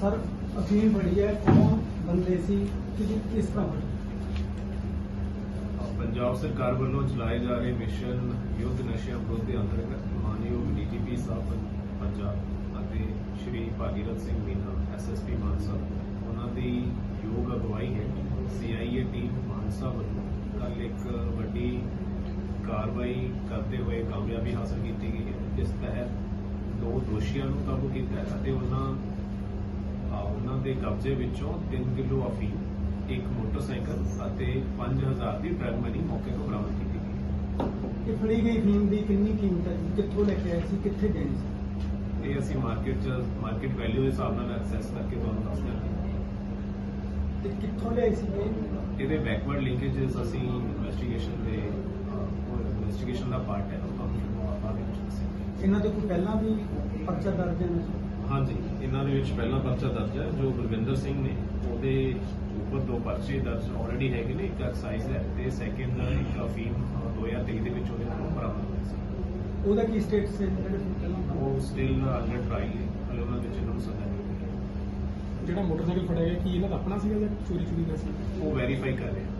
Sir ਅਫੀਮ ਬੜੀ ਹੈ, ਕੌਣ ਬੰਦੇ ਸੀ ਕਿ ਕਿਸ ਤਰ੍ਹਾਂ ਬਣੀ? ਪੰਜਾਬ ਸਰਕਾਰ ਵੱਲੋਂ ਚਲਾਏ ਜਾ ਰਹੇ ਮਿਸ਼ਨ ਯੁੱਧ ਨਸ਼ਿਆਂ ਵਿਰੁੱਧ ਦੇ ਅੰਤਰਗਤ ਮਾਨਯੋਗ ਡੀਜੀਪੀ ਸਾਹਿਬ ਪੰਜਾਬ ਅਤੇ ਸ਼੍ਰੀ ਭਾਗੀਰਥ ਸਿੰਘ ਮੀਨਾ ਐਸਐਸਪੀ ਮਾਨਸਾ ਉਹਨਾਂ ਦੀ ਯੋਗ ਅਗਵਾਈ ਹੈ ਸੀਆਈਏ ਟੀਮ ਮਾਨਸਾ ਵੱਲੋਂ ਕੱਲ ਇੱਕ ਵੱਡੀ ਕਾਰਵਾਈ ਕਰਦੇ ਹੋਏ ਕਾਮਯਾਬੀ ਹਾਸਲ ਕੀਤੀ ਗਈ ਹੈ ਜਿਸ ਤਹਿਤ ਦੋ ਦੋਸ਼ੀਆਂ ਨੂੰ ਕਾਬੂ ਕੀਤਾ ਹੈ ਅਤੇ ਉਹਨਾਂ ਆ, ਉਹਨਾਂ ਦੇ ਕਬਜ਼ੇ ਵਿੱਚੋਂ 3 ਕਿਲੋ ਅਫੀਮ ਇੱਕ ਮੋਟਰਸਾਈਕਲ ਅਤੇ 5000 ਦੀ ਡਰਗ ਮਨੀ ਮੌਕੇ ਤੋਂ ਬਰਾਮਦ ਕੀਤੀ ਗਈ। ਇਹ ਫੜੀ ਗਈ ਅਫੀਮ ਦੀ ਕਿੰਨੀ ਕੀਮਤ ਹੈ? ਜੀ? ਕਿੱਥੋਂ ਲੈ ਕੇ ਆਏ ਸੀ? ਕਿੱਥੇ ਦੇਣੀ ਸੀ? ਇਹ ਅਸੀਂ ਮਾਰਕੀਟ ਚ ਮਾਰਕੀਟ ਵੈਲਿਊ ਦੇ ਹਿਸਾਬ ਨਾਲ ਐਕਸੈਸ ਕਰਕੇ ਤੁਹਾਨੂੰ ਦੱਸ ਦਿਆਂਗੇ। ਤੇ ਕਿੱਥੋਂ ਲਿਆਏ ਸੀ ਇਹ? ਇਹਦੇ ਬੈਕਵਰਡ ਲਿੰਕੇजेस ਅਸੀਂ ਇਨਵੈਸਟੀਗੇਸ਼ਨ ਦੇ ਇਨਵੈਸਟੀਗੇਸ਼ਨ ਦਾ ਪਾਰਟ ਹੈ ਉਹ ਤੁਹਾਨੂੰ ਇਹਨਾਂ ਦੇ ਕੋਈ ਪਹਿਲਾਂ ਵੀ ਪਰਚਾ ਦਰਜ ਹੈ ਨਾ ਹਾਂਜੀ ਇਹਨਾਂ ਦੇ ਵਿੱਚ ਪਹਿਲਾ ਪਰਚਾ ਦਰਜ ਹੈ ਜੋ ਗੁਰਵਿੰਦਰ ਸਿੰਘ ਨੇ ਉਹਦੇ ਉੱਪਰ ਦੋ ਪਰਚੇ ਦਰਜ ਆਲਰੇਡੀ ਹੈਗੇ ਨੇ ਇੱਕ ਐਕਸਾਈਜ਼ ਹੈ ਤੇ ਸੈਕਿੰਡ ਇੱਕ ਅਫੀਮ ਅ, 2023 ਦੇ ਵਿੱਚ ਉਹਦੇ ਕੋਲੋਂ ਬਰਾਮਦ ਹੋਈ ਸੀ। ਉਹਦਾ ਕੀ ਸਟੇਟਸ ਹੈ? ਉਹ ਸਟਿਲ ਅੰਡਰ ਟ੍ਰਾਇਲ ਹੈ ਹਲੇ ਉਹਨਾਂ ਵਿੱਚ ਇਹਨਾਂ ਨੂੰ ਸਜ਼ਾ ਨਹੀਂ ਹੈ। ਜਿਹੜਾ ਮੋਟਰਸਾਈਕਲ ਫੜਿਆ ਗਿਆ ਕੀ ਇਹਨਾਂ ਦਾ ਆਪਣਾ ਸੀਗਾ ਜਾਂ ਚੋਰੀ ਚੋਰੀ ਦਾ ਸੀ? ਉਹ ਵੈਰੀਫਾਈ ਕਰ ਰਹੇ। ਹਾਂ